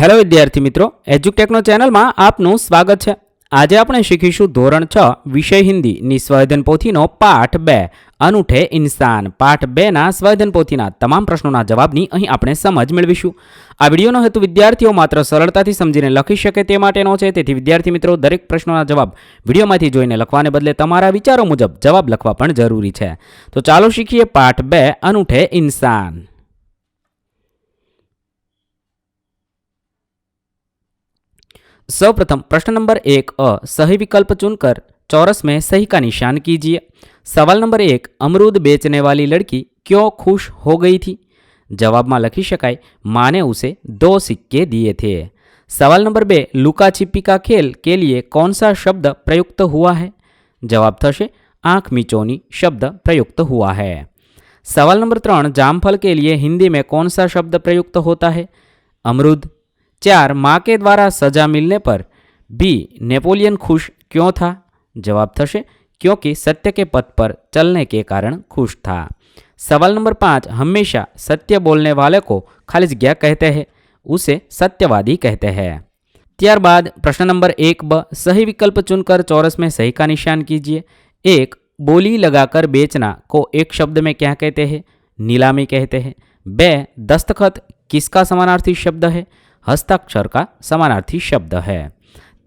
Hello વિદ્યાર્થી મિત્રો એજ્યુટેકનો ચેનલમાં આપનું સ્વાગત છે. આજે આપણે શીખીશું ધોરણ છ, વિષય હિન્દી, ની સ્વયધન પોથીનો પાઠ બે. અનુઠે ઇન્સાન. પાઠ બેના સ્વયધન પોથીના તમામ પ્રશ્નોના જવાબની અહીં આપણે સમજ મેળવીશું. આ વિડીયોનો હેતુ વિદ્યાર્થીઓ માત્ર સરળતાથી સમજીને લખી શકે તે માટેનો છે. તેથી વિદ્યાર્થી મિત્રો, દરેક પ્રશ્નોના જવાબ વિડીયોમાંથી જોઈને લખવાને બદલે તમારા વિચારો મુજબ જવાબ લખવા પણ જરૂરી છે. તો ચાલો શીખીએ પાઠ બે, અનુઠે ઇન્સાન. सर्वप्रथम प्रश्न नंबर एक अ सही विकल्प चुनकर चौरस में सही का निशान कीजिए सवाल नंबर एक अमरूद बेचने वाली लड़की क्यों खुश हो गई थी જવાબમાં લખી શકાય માને ઉસે दो सिक्के दिए थे सवाल नंबर बे लुका छिपी का खेल के लिए कौन सा शब्द प्रयुक्त हुआ है जवाब થશે आंख मिचोनी शब्द प्रयुक्त हुआ है सवाल नंबर त्रण जामफल के लिए हिंदी में कौन सा शब्द प्रयुक्त होता है अमरूद चार माँ के द्वारा सजा मिलने पर भी नेपोलियन खुश क्यों था जवाब थशे क्योंकि सत्य के पथ पर चलने के कारण खुश था सवाल नंबर पाँच हमेशा सत्य बोलने वाले को खाली जगह कहते हैं उसे सत्यवादी कहते हैं ત્યારબાદ प्रश्न नंबर एक ब सही विकल्प चुनकर चौरस में सही का निशान कीजिए एक बोली लगाकर बेचना को एक शब्द में क्या कहते हैं नीलामी कहते हैं बे दस्तखत किसका समानार्थी शब्द है हस्ताक्षर का समानार्थी शब्द है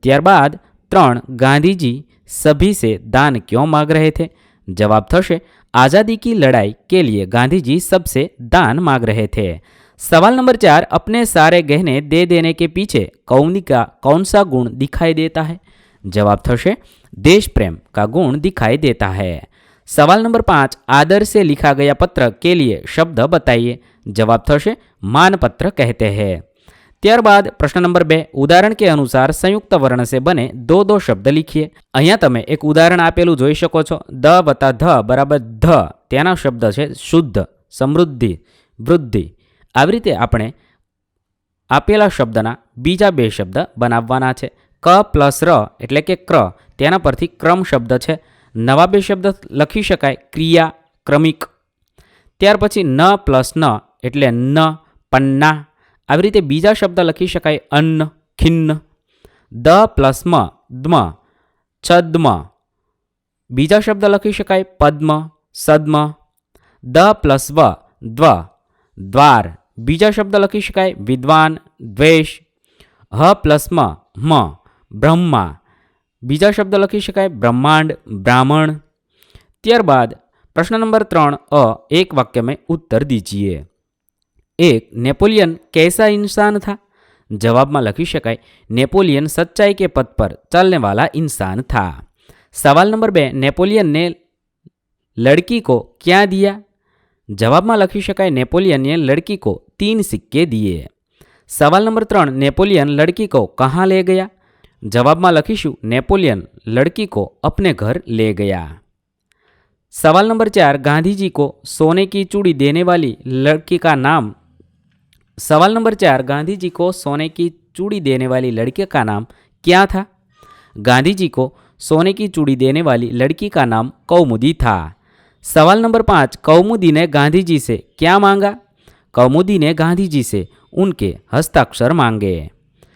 ત્યારબાદ ત્રણ ગાંધીજી सभी से दान क्यों मांग रहे थे जवाब थशे आज़ादी की लड़ाई के लिए गांधी सबसे दान मांग रहे थे सवाल नंबर चार अपने सारे गहने दे देने के पीछे कौनी का कौन सा गुण दिखाई देता है जवाब थशे देश प्रेम का गुण दिखाई देता है सवाल नंबर पाँच आदर से लिखा गया पत्र के लिए शब्द बताइए जवाब थशे मानपत्र कहते हैं ત્યારબાદ પ્રશ્ન નંબર બે, ઉદાહરણ કે અનુસાર સંયુક્ત વર્ણ સે બને દો દો શબ્દ લખીએ. અહીંયા તમે એક ઉદાહરણ આપેલું જોઈ શકો છો. દ વત્તા ધ બરાબર ધ. તેના શબ્દ છે શુદ્ધ, સમૃદ્ધિ, વૃદ્ધિ. આવી રીતે આપણે આપેલા શબ્દના બીજા બે શબ્દ બનાવવાના છે. ક પ્લસ ર એટલે કે ક્ર. તેના પરથી ક્રમ શબ્દ છે. નવા બે શબ્દ લખી શકાય. ક્રિયા, ક્રમિક. ત્યાર પછી ન પ્લસ ન એટલે ન, પન્ના. આવી રીતે બીજા શબ્દ લખી શકાય અન્ન ખિન્ન દ પ્લસમ દ્મ છદ્મ બીજા શબ્દ લખી શકાય પદ્મ સદ્મ દ પ્લસ વ દ્વ દ્વાર બીજા શબ્દ લખી શકાય વિદ્વાન દ્વેષ હ પ્લસમ મ બ્રહ્મા બીજા શબ્દ લખી શકાય બ્રહ્માંડ બ્રાહ્મણ ત્યારબાદ પ્રશ્ન નંબર ત્રણ અ એક વાક્ય મેં ઉત્તર દીજીએ एक नेपोलियन कैसा इंसान था? जवाब में लखी शकाय, नेपोलियन सच्चाई के पथ पर चलने वाला इंसान था। सवाल नंबर बे, नेपोलियन ने लड़की को क्या दिया? जवाब में लखी शकाय, नेपोलियन ने लड़की को तीन सिक्के दिए। सवाल नंबर त्रण, नेपोलियन लड़की को कहाँ ले गया? जवाब में लखीशु नेपोलियन लड़की को अपने घर ले गया। सवाल नंबर चार, गांधी जी को सोने की चूड़ी देने वाली लड़की का नाम सवाल नंबर चार गांधी जी को सोने की चूड़ी देने वाली लड़की का नाम क्या था? गांधी जी को सोने की चूड़ी देने वाली लड़की का नाम कौमुदी था। सवाल नंबर पाँच, कौमुदी ने गांधी जी से क्या मांगा? कौमुदी ने गांधी जी से उनके हस्ताक्षर मांगे।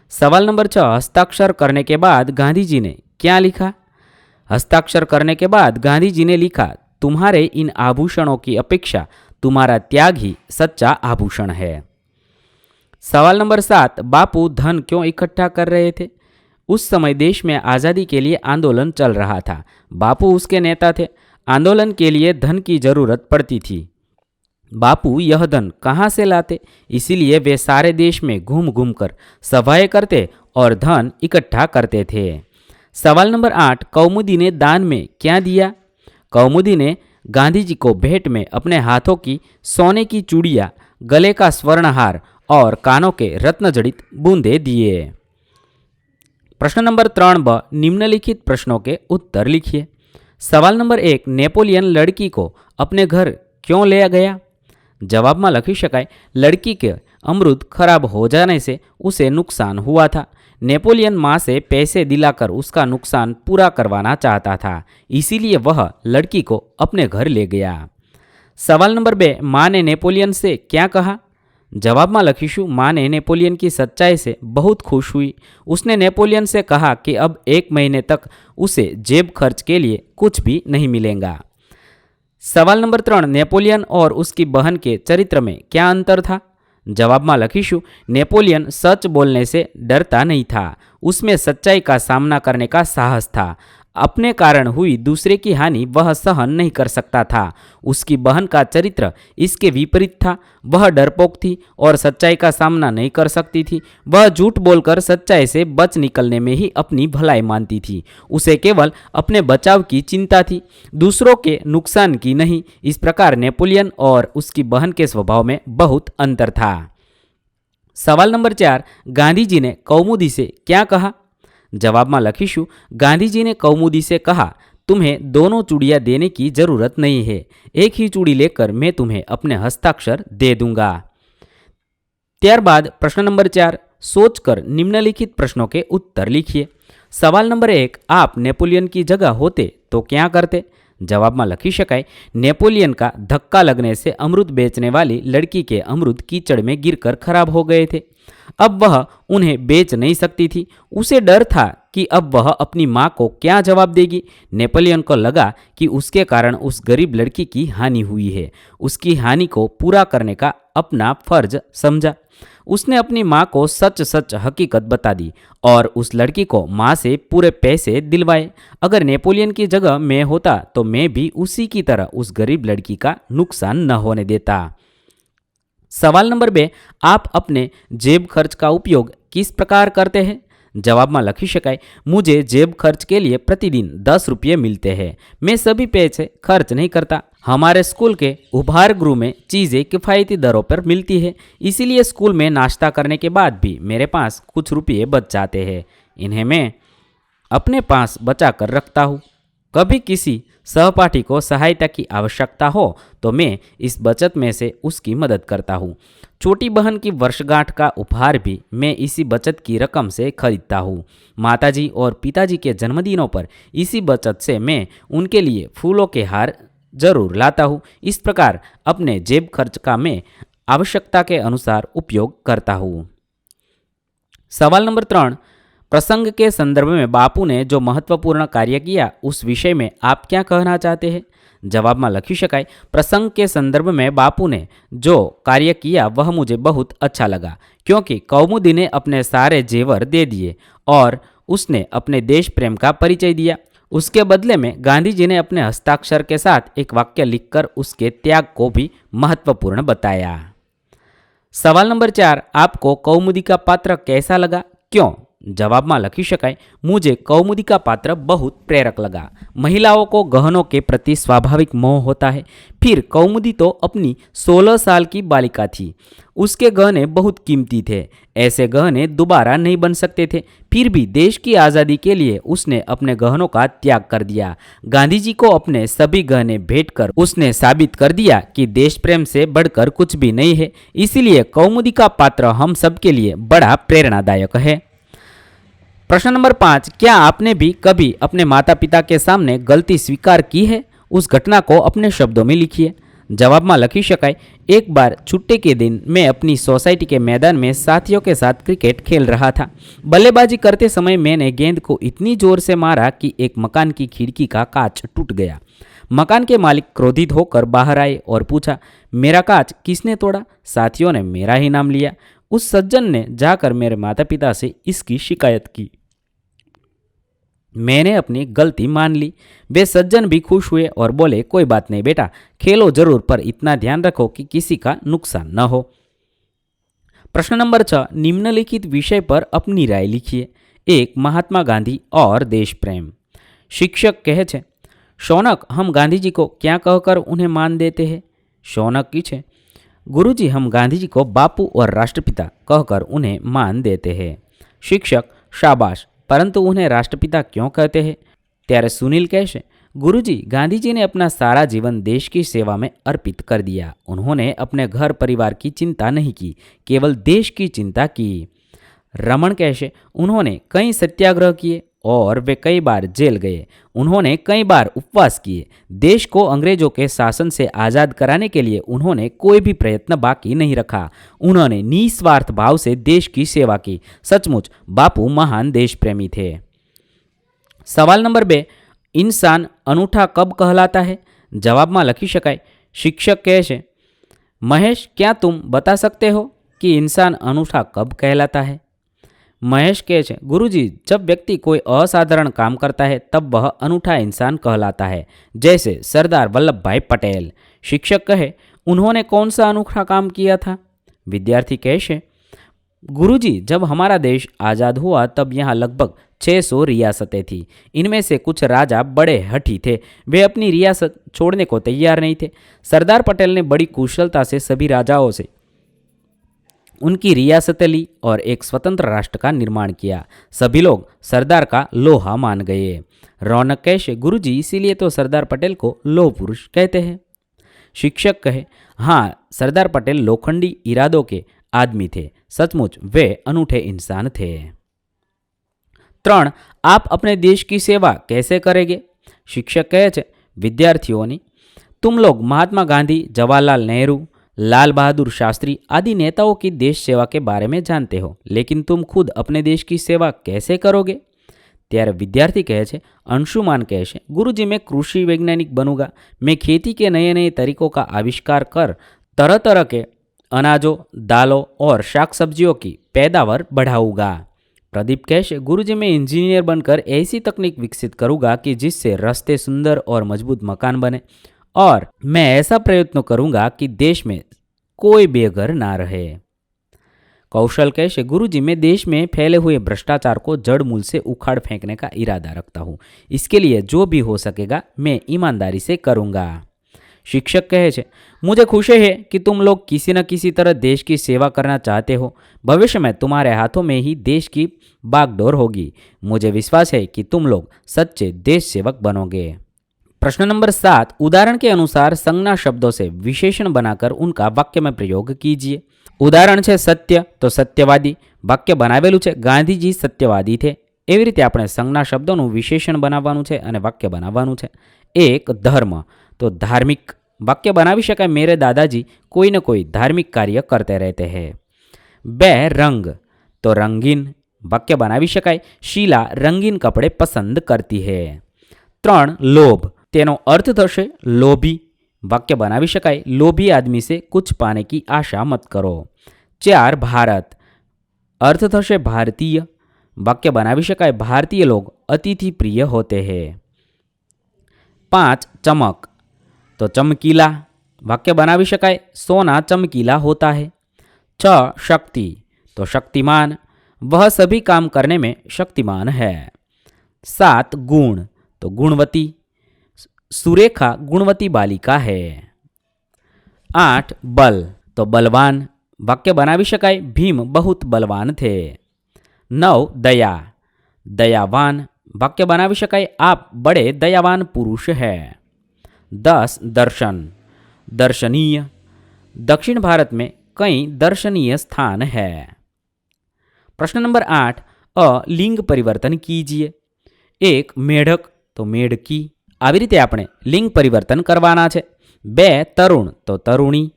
सवाल नंबर छः, हस्ताक्षर करने के बाद गांधी जी ने क्या लिखा? हस्ताक्षर करने के बाद गांधी जी ने लिखा, तुम्हारे इन आभूषणों की अपेक्षा तुम्हारा त्याग ही सच्चा आभूषण है। सवाल नंबर सात, बापू धन क्यों इकट्ठा कर रहे थे? उस समय देश में आज़ादी के लिए आंदोलन चल रहा था। बापू उसके नेता थे। आंदोलन के लिए धन की ज़रूरत पड़ती थी। बापू यह धन कहाँ से लाते? इसीलिए वे सारे देश में घूम घूम कर सभाएँ करते और धन इकट्ठा करते थे। सवाल नंबर आठ, कौमुदी ने दान में क्या दिया? कौमुदी ने गांधी जी को भेंट में अपने हाथों की, सोने की चूड़िया, गले का स्वर्णहार और कानों के रत्नजड़ित बूंदे दिए। प्रश्न नंबर त्रण ब, निम्नलिखित प्रश्नों के उत्तर लिखिए। सवाल नंबर एक, नेपोलियन लड़की को अपने घर क्यों ले गया? जवाब में लखी शकाय, लड़की के अमृत खराब हो जाने से उसे नुकसान हुआ था। नेपोलियन माँ से पैसे दिलाकर उसका नुकसान पूरा करवाना चाहता था, इसीलिए वह लड़की को अपने घर ले गया। सवाल नंबर बे, माँ ने नेपोलियन से क्या कहा? जवाब में लखीशु माँ ने नेपोलियन की सच्चाई से बहुत खुश हुई। उसने नेपोलियन से कहा कि अब एक महीने तक उसे जेब खर्च के लिए कुछ भी नहीं मिलेगा। सवाल नंबर त्रण, नेपोलियन और उसकी बहन के चरित्र में क्या अंतर था? जवाब में लखीशु नेपोलियन सच बोलने से डरता नहीं था। उसमें सच्चाई का सामना करने का साहस था। अपने कारण हुई दूसरे की हानि वह सहन नहीं कर सकता था। उसकी बहन का चरित्र इसके विपरीत था। वह डरपोक थी और सच्चाई का सामना नहीं कर सकती थी। वह झूठ बोलकर सच्चाई से बच निकलने में ही अपनी भलाई मानती थी। उसे केवल अपने बचाव की चिंता थी। दूसरों के नुकसान की नहीं। इस प्रकार नेपोलियन और उसकी बहन के स्वभाव में बहुत अंतर था। सवाल नंबर चार, गांधी जी ने कौमुदी से क्या कहा? जवाब में लखीशु गांधी जी ने कौमुदी से कहा तुम्हें दोनों चूड़ियां देने की जरूरत नहीं है एक ही चूड़ी लेकर मैं तुम्हें अपने हस्ताक्षर दे दूंगा ત્યારબાદ પ્રશ્ન નંબર ચાર सोचकर निम्नलिखित प्रश्नों के उत्तर लिखिए सवाल नंबर एक आप नेपोलियन की जगह होते तो क्या करते जवाब में लखी शकाय, नेपोलियन का धक्का लगने से अमृत बेचने वाली लड़की के अमृत कीचड़ में गिरकर खराब हो गए थे। अब वह उन्हें बेच नहीं सकती थी। उसे डर था कि अब वह अपनी माँ को क्या जवाब देगी। नेपोलियन को लगा कि उसके कारण उस गरीब लड़की की हानि हुई है। उसकी हानि को पूरा करने का अपना फ़र्ज़ समझा। उसने अपनी माँ को सच सच हकीकत बता दी और उस लड़की को माँ से पूरे पैसे दिलवाए। अगर नेपोलियन की जगह मैं होता तो मैं भी उसी की तरह उस गरीब लड़की का नुकसान न होने देता। सवाल नंबर बे, आप अपने जेब खर्च का उपयोग किस प्रकार करते हैं? जवाब में लखी शकाय, मुझे जेब खर्च के लिए प्रतिदिन दस रुपये मिलते हैं। मैं सभी पैसे खर्च नहीं करता हमारे स्कूल के उपहार गृह में चीज़ें किफ़ायती दरों पर मिलती है। इसीलिए स्कूल में नाश्ता करने के बाद भी मेरे पास कुछ रुपये बच जाते हैं। इन्हें मैं अपने पास बचा कर रखता हूँ। कभी किसी सहपाठी को सहायता की आवश्यकता हो तो मैं इस बचत में से उसकी मदद करता हूँ। छोटी बहन की वर्षगांठ का उपहार भी मैं इसी बचत की रकम से खरीदता हूँ। माताजी और पिताजी के जन्मदिनों पर इसी बचत से मैं उनके लिए फूलों के हार ज़रूर लाता हूँ। इस प्रकार अपने जेब खर्च का मैं आवश्यकता के अनुसार उपयोग करता हूँ। सवाल नंबर त्रण, प्रसंग के संदर्भ में बापू ने जो महत्वपूर्ण कार्य किया, उस विषय में आप क्या कहना चाहते हैं? जवाब में लखी शकाय, प्रसंग के संदर्भ में बापू ने जो कार्य किया, वह मुझे बहुत अच्छा लगा, क्योंकि कौमुदी ने अपने सारे जेवर दे दिए और उसने अपने देश प्रेम का परिचय दिया। उसके बदले में गांधी जी ने अपने हस्ताक्षर के साथ एक वाक्य लिखकर उसके त्याग को भी महत्वपूर्ण बताया। सवाल नंबर चार, आपको कौमुदी का पात्र कैसा लगा? क्यों? जवाब में लखी शकाय मुझे कौमुदी का पात्र बहुत प्रेरक लगा महिलाओं को गहनों के प्रति स्वाभाविक मोह होता है फिर कौमुदी तो अपनी 16 साल की बालिका थी उसके गहने बहुत कीमती थे ऐसे गहने दोबारा नहीं बन सकते थे फिर भी देश की आज़ादी के लिए उसने अपने गहनों का त्याग कर दिया गांधी जी को अपने सभी गहने भेंट कर उसने साबित कर दिया कि देश प्रेम से बढ़कर कुछ भी नहीं है इसीलिए कौमुदी का पात्र हम सबके लिए बड़ा प्रेरणादायक है प्रश्न नंबर पाँच, क्या आपने भी कभी अपने माता पिता के सामने गलती स्वीकार की है? उस घटना को अपने शब्दों में लिखिए। जवाब में लखी शकाय, एक बार छुट्टी के दिन मैं अपनी सोसाइटी के मैदान में साथियों के साथ क्रिकेट खेल रहा था। बल्लेबाजी करते समय मैंने गेंद को इतनी ज़ोर से मारा कि एक मकान की खिड़की का कांच टूट गया। मकान के मालिक क्रोधित होकर बाहर आए और पूछा, मेरा कांच किसने तोड़ा? साथियों ने मेरा ही नाम लिया। उस सज्जन ने जाकर मेरे माता पिता से इसकी शिकायत की। मैंने अपनी गलती मान ली। वे सज्जन भी खुश हुए और बोले, कोई बात नहीं बेटा, खेलो ज़रूर, पर इतना ध्यान रखो कि किसी का नुकसान न हो। प्रश्न नंबर छह निम्नलिखित विषय पर अपनी राय लिखिए। एक, महात्मा गांधी और देश प्रेम शिक्षक कहे छे, शौनक, हम गांधी जी को क्या कहकर उन्हें मान देते हैं? शौनक की छे गुरुजी हम गांधी जी को बापू और राष्ट्रपिता कहकर उन्हें मान देते हैं शिक्षक शाबाश परंतु उन्हें राष्ट्रपिता क्यों कहते हैं ત્યારે સુનિલ કહેશે गुरुजी गांधी जी ने अपना सारा जीवन देश की सेवा में अर्पित कर दिया उन्होंने अपने घर परिवार की चिंता नहीं की केवल देश की चिंता की रमन कैसे उन्होंने कई सत्याग्रह किए और वे कई बार जेल गए उन्होंने कई बार उपवास किए देश को अंग्रेजों के शासन से आज़ाद कराने के लिए उन्होंने कोई भी प्रयत्न बाकी नहीं रखा उन्होंने निस्वार्थ भाव से देश की सेवा की सचमुच बापू महान देश प्रेमी थे સવાલ નંબર બે ઇન્સાન અનૂઠા કબ कहलाता है જવાબમાં લખી શકાય શિક્ષક કહે છે મહેશ क्या तुम बता सकते हो कि इंसान अनूठा कब कहलाता है महेश कहे छे, गुरुजी, जब व्यक्ति कोई असाधारण काम करता है, तब वह अनूठा इंसान कहलाता है। जैसे सरदार वल्लभ भाई पटेल। शिक्षक कहे, उन्होंने कौन सा अनूठा काम किया था? विद्यार्थी कहे छे, गुरुजी, जब हमारा देश आज़ाद हुआ, तब यहाँ लगभग 600 रियासतें थीं। इनमें से कुछ राजा बड़े हठी थे। वे अपनी रियासत छोड़ने को तैयार नहीं थे। सरदार पटेल ने बड़ी कुशलता से सभी राजाओं से उनकी रियासतें ली और एक स्वतंत्र राष्ट्र का निर्माण किया सभी लोग सरदार का लोहा मान गए रौनक कैसे गुरुजी इसीलिए तो सरदार पटेल को लोह पुरुष कहते हैं शिक्षक कहे हाँ सरदार पटेल लोखंडी इरादों के आदमी थे सचमुच वे अनूठे इंसान थे ત્રણ આપ अपने देश की सेवा कैसे करेंगे शिक्षक કહે છે વિદ્યાર્થીઓની तुम लोग महात्मा गांधी जवाहरलाल नेहरू लाल बहादुर शास्त्री आदि नेताओं की देश सेवा के बारे में जानते हो लेकिन तुम खुद अपने देश की सेवा कैसे करोगे ત્યારે વિદ્યાર્થી કહે છે અંશુમાન કહે છે ગુરુજી मैं कृषि वैज्ञानिक बनूंगा मैं खेती के नए नए तरीकों का आविष्कार कर तरह तरह के अनाजों दालों और शाक सब्जियों की पैदावार बढ़ाऊंगा प्रदीप कैश गुरुजी मैं इंजीनियर बनकर ऐसी तकनीक विकसित करूंगा कि जिससे रास्ते सुंदर और मजबूत मकान बने और मैं ऐसा प्रयत्न करूँगा कि देश में कोई बेघर ना रहे। कौशल कैसे? गुरुजी, मैं देश में फैले हुए भ्रष्टाचार को जड़ मूल से उखाड़ फेंकने का इरादा रखता हूँ। इसके लिए जो भी हो सकेगा, मैं ईमानदारी से करूँगा। शिक्षक कहे छे, मुझे खुशी है कि तुम लोग किसी न किसी तरह देश की सेवा करना चाहते हो। भविष्य में तुम्हारे हाथों में ही देश की बागडोर होगी। मुझे विश्वास है कि तुम लोग सच्चे देश सेवक बनोगे। प्रश्न नंबर सात उदाहरण के अनुसार संज्ञा शब्दों से विशेषण बनाकर उनका वाक्य में प्रयोग कीजिए ઉદાહરણ છે સત્ય તો સત્યવાદી વાક્ય બનાવેલું છે ગાંધીજી સત્યવાદી છે એવી રીતે આપણે સંજ્ઞા શબ્દોનું વિશેષણ બનાવવાનું છે અને વાક્ય બનાવવાનું છે એક ધર્મ તો ધાર્મિક વાક્ય બનાવી શકાય મેરે દાદાજી કોઈ ને કોઈ ધાર્મિક કાર્ય કરતે રહેતે હૈ બે રંગ તો રંગીન વાક્ય બનાવી શકાય શીલા રંગીન કપડે પસંદ કરતી હૈ ત્રણ લોભ તેનો અર્થ થશે લોભી वाक्य बनावी शकाय लोभी आदमी से कुछ पाने की आशा मत करो चार भारत अर्थ थशे भारतीय वाक्य बनावी शकाय भारतीय लोग अतिथि प्रिय होते हैं पाँच चमक तो चमकीला वाक्य बनावी शकाय सोना चमकीला होता है छ शक्ति तो शक्तिमान वह सभी काम करने में शक्तिमान है सात गुण तो गुणवती सुरेखा गुणवती बालिका है। आठ, बल। तो बलवान वाक्य बनावी शकाय? भीम बहुत बलवान थे। नौ, दया। दयावान वाक्य बनावी शकाय? आप बड़े दयावान पुरुष है। दस, दर्शन। दर्शनीय। दक्षिण भारत में कई दर्शनीय स्थान है। प्रश्न नंबर आठ अ लिंग परिवर्तन कीजिए। एक, मेढक। तो मेढकी। આવી રીતે આપણે લિંગ પરિવર્તન કરવાના છે. બે, તરુણ તો તરુણી.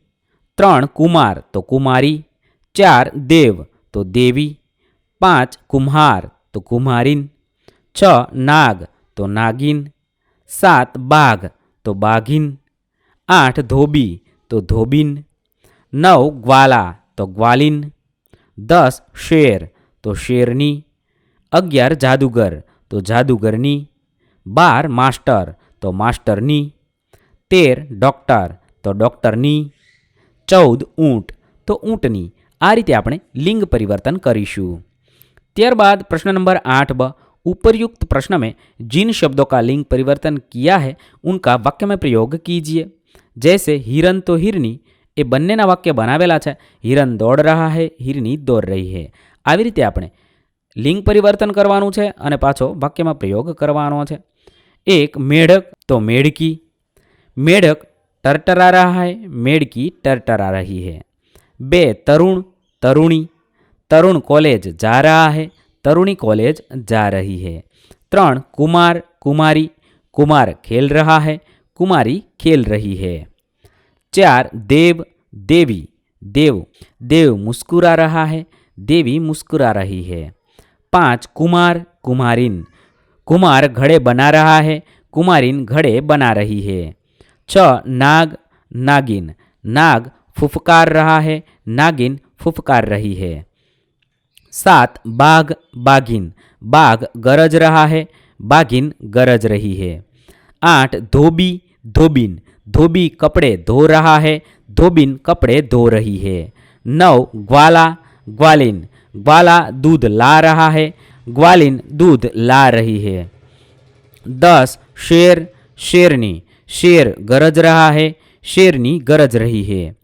ત્રણ, કુમાર તો કુમારી. ચાર, દેવ તો દેવી. પાંચ, કુમ્હાર તો કુમારીન છ, નાગ તો નાગીન. સાત, બાઘ તો બાઘીન. આઠ, ધોબી તો ધોબીન. નવ, ગ્વાલા તો ગ્વાલીન. દસ, શેર તો શેરની. અગિયાર, જાદુગર તો જાદુગરની. બાર માસ્ટર, તો માસ્ટરની. તેર ડૉક્ટર, તો ડૉક્ટરની. ચૌદ ઊંટ, તો ઊંટની. આ રીતે આપણે લિંગ પરિવર્તન કરીશું. ત્યારબાદ પ્રશ્ન નંબર આઠ બ, ઉપરયુક્ત प्रश्न में जिन शब्दों का लिंग परिवर्तन किया है उनका वाक्य में प्रयोग कीजिए जैसे हिरन तो એ બંનેના વાક્ય બનાવેલા છે. હિરન દોડ રહ્યા હે, હિરની દોડ રહી હે. આવી રીતે આપણે લિંગ પરિવર્તન કરવાનું છે અને પાછો વાક્યમાં પ્રયોગ કરવાનો છે. एक मेढक तो मेढकी। मेढक टरटरा रहा है, मेढकी टरटरा रही है। बे तरुण, तरुणी। तरुण कॉलेज जा रहा है, तरुणी कॉलेज जा रही है। त्रण कुमार, कुमारी। कुमार खेल रहा है, कुमारी खेल रही है। चार देव, देवी। देव देव मुस्कुरा रहा है, देवी मुस्कुरा रही है। पाँच कुमार, कुमारिन। कुमार घड़े बना रहा है, कुमारिन घड़े बना रही है। छ नाग, नागिन। नाग फुफकार रहा है, नागिन फुफकार रही है। सात, बाघ, बाघिन। बाघ गरज रहा है, बाघिन गरज रही है। आठ, धोबी, धोबिन। धोबी कपड़े धो रहा है, धोबिन कपड़े धो रही है। नौ, ग्वाला, ग्वालिन। ग्वाला दूध ला रहा है ग्वालिन दूध ला रही है। दस, शेर, शेरनी। शेर गरज रहा है, शेरनी गरज रही है।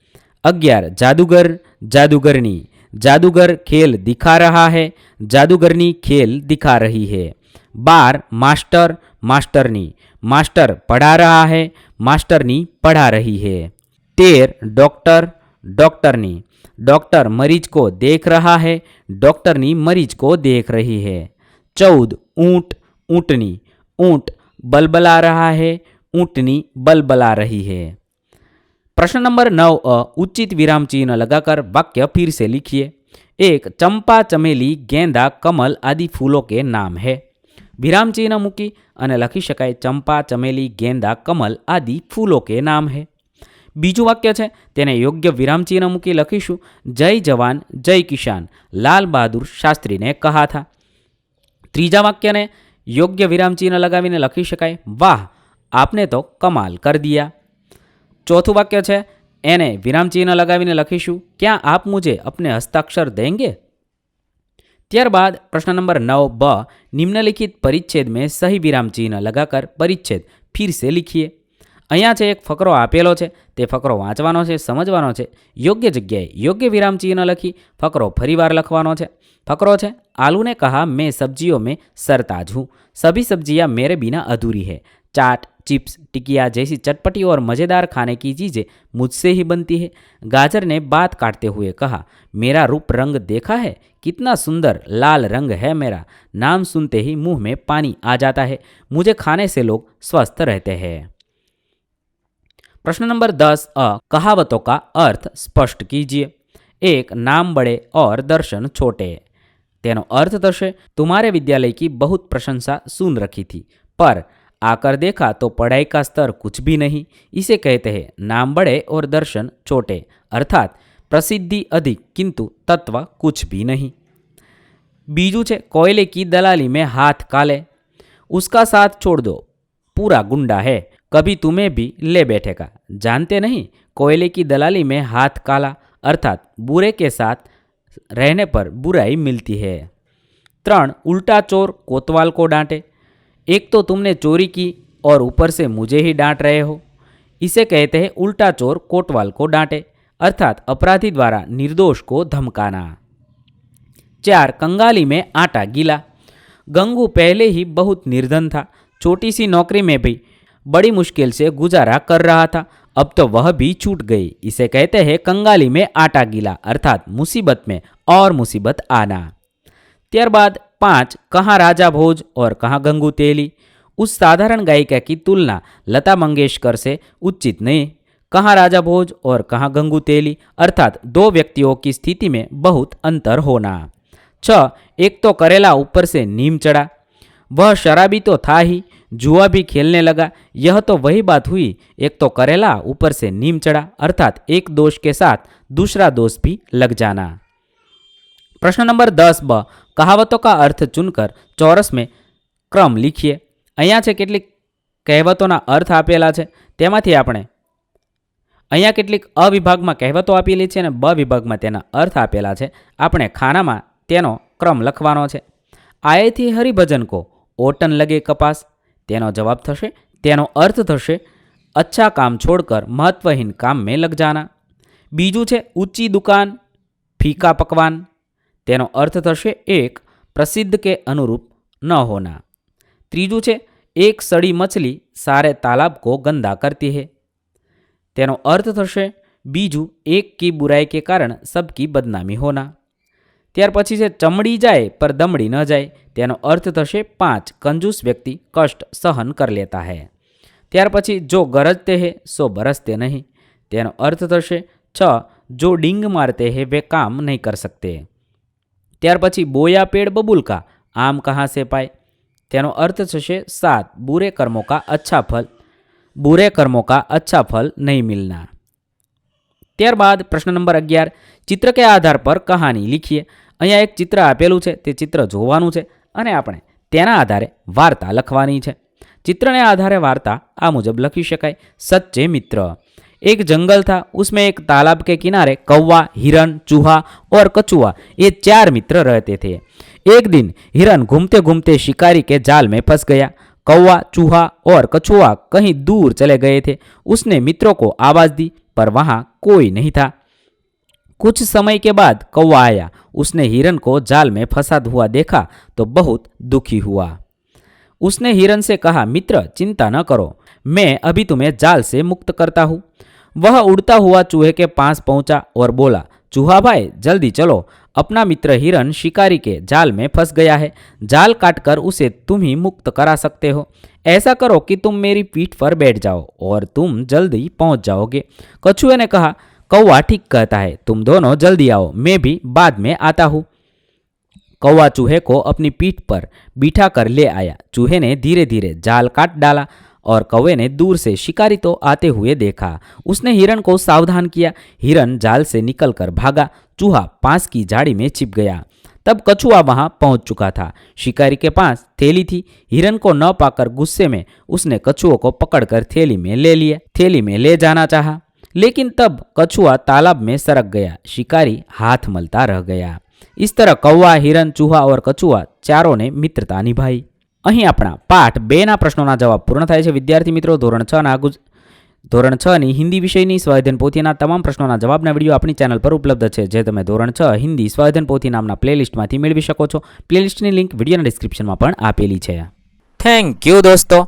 अग्यार, जादूगर, जादूगरनी। जादूगर खेल दिखा रहा है, जादूगरनी खेल दिखा रही है। बार, मास्टर, मास्टरनी। मास्टर पढ़ा रहा है, मास्टरनी पढ़ा रही है। तेर, डॉक्टर, डॉक्टरनी। डॉक्टर मरीज को देख रहा है डॉक्टरनी मरीज को देख रही है चौद ऊंट ऊंटनी ऊंट बलबला रहा है ऊंटनी बलबला रही है प्रश्न नंबर नौ अ उचित विराम चिन्ह लगाकर वाक्य फिर से लिखिए एक चंपा चमेली गेंदा कमल आदि फूलों के नाम है વિરામ ચિહ્ન મૂકી અને લખી શકાય ચંપા ચમેલી ગેંદા કમલ આદि ફૂલો કે નામ હે બીજું વાક્ય છે, તેને યોગ્ય વિરામચિહ્ન મૂકી લખીશું. જય જવાન, જય કિસાન. લાલ બહાદુર શાસ્ત્રીને કહા થા. ત્રીજા વાક્યને, યોગ્ય વિરામચિહ્ન લગાવીને લખી શકાય. વાહ, આપને તો કમાલ કર દિયા. ચોથું વાક્ય છે, એને વિરામચિહ્ન લગાવીને લખીશું. ક્યાં આપ મુજે અપને હસ્તાક્ષર દેંગે? ત્યારબાદ પ્રશ્ન નંબર નવ બ, નિમ્નલિખિત પરિચ્છેદ મેં સહી વિરામચિહ્ન લગાકર પરિચ્છેદ ફિર સે લીખીએ. અહીંયા છે એક ફકરો આપેલો છે તે ફકરો વાંચવાનો છે સમજવાનો છે યોગ્ય જગ્યાએ યોગ્ય વિરામ ચિહ્ન લખી ફકરો ફરીવાર લખવાનો છે ફકરો છે आलू ने कहा मैं सब्जियों में सरताज हूँ सभी सब्जियाँ मेरे बिना अधूरी है चाट चिप्स टिकिया जैसी चटपटी और मज़ेदार खाने की चीज़ें मुझसे ही बनती है गाजर ने बात काटते हुए कहा मेरा रूप रंग देखा है कितना सुंदर लाल रंग है मेरा नाम सुनते ही मुंह में पानी आ जाता है मुझे खाने से लोग स्वस्थ रहते हैं प्रश्न नंबर दस अ, कहावतों का अर्थ स्पष्ट कीजिए। एक, नाम बड़े और दर्शन छोटे। तेनो अर्थ थशे तुम्हारे विद्यालय की बहुत प्रशंसा सुन रखी थी, पर आकर देखा तो पढ़ाई का स्तर कुछ भी नहीं। इसे कहते हैं, नाम बड़े और दर्शन छोटे, अर्थात प्रसिद्धि अधिक, किंतु तत्व कुछ भी नहीं। बीजू छे, कोयले की दलाली में हाथ काले। उसका साथ छोड़ दो, पूरा गुंडा है। कभी तुम्हें भी ले बैठेगा। जानते नहीं, कोयले की दलाली में हाथ काला, अर्थात बुरे के साथ रहने पर बुराई मिलती है। त्रण उल्टा चोर कोतवाल को डांटे। एक तो तुमने चोरी की और ऊपर से मुझे ही डांट रहे हो। इसे कहते हैं उल्टा चोर कोतवाल को डांटे, अर्थात अपराधी द्वारा निर्दोष को धमकाना। चार, कंगाली में आटा गीला। गंगू पहले ही बहुत निर्धन था, छोटी सी नौकरी में भी बड़ी मुश्किल से गुजारा कर रहा था अब तो वह भी छूट गई इसे कहते हैं कंगाली में आटा गीला अर्थात मुसीबत में और मुसीबत आना ત્યારબાદ પાંચ कहाँ राजा भोज और कहाँ गंगू तेली उस साधारण गायिका की तुलना लता मंगेशकर से उचित नहीं कहाँ राजा भोज और कहाँ गंगू तेली अर्थात दो व्यक्तियों की स्थिति में बहुत अंतर होना छ एक तो करेला ऊपर से नीम चढ़ा वह शराबी तो था ही जुआ भी खेलने लगा यह तो वही बात हुई एक तो करेला ऊपर से नीम चढ़ा अर्थात एक दोष के साथ दूसरा दोष भी लग जाना प्रश्न नंबर दस ब कहावतों का अर्थ चुनकर ચોરસ મેં ક્રમ લીખીએ અહીંયા છે કેટલીક કહેવતોના અર્થ આપેલા છે તેમાંથી આપણે અહીંયા કેટલીક અ વિભાગમાં કહેવતો આપેલી છે અને બ વિભાગમાં તેના અર્થ આપેલા છે આપણે ખાનામાં તેનો ક્રમ લખવાનો છે આયેથી હરિભજન કો ઓટન લગે કપાસ તેનો જવાબ થશે, તેનો અર્થ થશે, અચ્છા કામ છોડકર મહત્વહીન કામ મેં લગ જાના. બીજું છે ઊંચી દુકાન, ફીકા પકવાન. તેનો અર્થ થશે એક, પ્રસિદ્ધ કે અનુરૂપ ન હોના. ત્રીજું છે એક સડી મછલી સારે તાલાબ કો ગંદા કરતી હે. તેનો અર્થ થશે બીજું એક કી બુરાઈ કે કારણ સબકી બદનામી હોના. ત્યાર પછી છે ચમડી જાય પર દમડી ન જાય. તેનો અર્થ થશે પાંચ. કંજૂસ વ્યક્તિ કષ્ટ સહન કર લેતા હૈ. ત્યાર પછી જો ગરજતે હે, સો બરસતે નહીં. તેનો અર્થ થશે છ. જો ડીંગ મારતે હે, વે કામ નહીં કર સકતે ત્યાર પછી બોયા પેડ બબુલકા, આમ કહાં સે પાય. તેનો અર્થ થશે સાત. બુરે કર્મો કા અચ્છા ફલ, બુરે કર્મો કા અચ્છા ફલ નહીં મિલના ત્યારબાદ પ્રશ્ન નંબર અગિયાર. ચિત્ર કે આધાર પર કહાની લીખીએ. અહીંયા એક ચિત્ર આપેલું છે. તે ચિત્ર જોવાનું છે. અને આપણે તેના આધારે વાર્તા લખવાની છે ચિત્રને આધારે વાર્તા આ મુજબ લખી શકાય સચ્ચે મિત્ર एक जंगल था उसमें एक तालाब के किनारे कौवा हिरन चूहा और कछुआ ये चार मित्र रहते थे एक दिन हिरन घूमते घूमते शिकारी के जाल में फंस गया कौवा चूहा और कछुआ कहीं दूर चले गए थे उसने मित्रों को आवाज दी पर वहां कोई नहीं था कुछ समय के बाद कौवा आया उसने हिरन को जाल में फंसा हुआ देखा तो बहुत दुखी हुआ। उसने हिरन से कहा, मित्र, चिंता न करो, मैं अभी तुम्हें जाल से मुक्त करता हूँ। वह उड़ता हुआ चूहे के पास पहुँचा और बोला, चूहा भाई, जल्दी चलो। अपना मित्र हिरन शिकारी के जाल में फंस गया है। जाल काटकर उसे तुम ही मुक्त करा सकते हो। ऐसा करो कि तुम मेरी पीठ पर बैठ जाओ और तुम जल्दी पहुँच जाओगे। कछुए ने कहा कौवा ठीक कहता है, तुम दोनों जल्दी आओ, मैं भी बाद में आता हूँ। कौवा चूहे को अपनी पीठ पर बिठा कर ले आया। चूहे ने धीरे धीरे जाल काट डाला और कौवे ने दूर से शिकारी तो आते हुए देखा। उसने हिरण को सावधान किया। हिरन जाल से निकलकर भागा। चूहा पास की झाड़ी में छिप गया। तब कछुआ वहाँ पहुँच चुका था। शिकारी के पास थैली थी। हिरन को न पाकर गुस्से में उसने कछुओं को पकड़कर थैली में ले लिया थैली में ले जाना चाहा। लेकिन तब कछुआ तालाब में सरक गया शिकारी हाथ मलता रह गया इस तरह कौवा हिरन चूहा और कछुआ ચારોને મિત્રતા નિભાઈ અહીં આપણા પાઠ બેના પ્રશ્નોના જવાબ પૂર્ણ થાય છે વિદ્યાર્થી મિત્રો ધોરણ છ ના ગુજ ધોરણ છ ની હિન્દી વિષયની સ્વાધ્યાયન પોથીના તમામ પ્રશ્નોના જવાબના વિડીયો આપણી ચેનલ પર ઉપલબ્ધ છે જે તમે ધોરણ છ હિન્દી સ્વાધ્યાયન પોથી નામના પ્લેલિસ્ટમાંથી મેળવી શકો છો પ્લેલિસ્ટની લિંક વિડીયોના ડિસ્ક્રિપ્શનમાં પણ આપેલી છે થેન્ક યુ દોસ્તો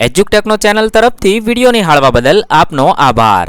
એજ્યુકટેકનો ચેનલ તરફથી વિડીયો નિહાળવા બદલ આપનો આભાર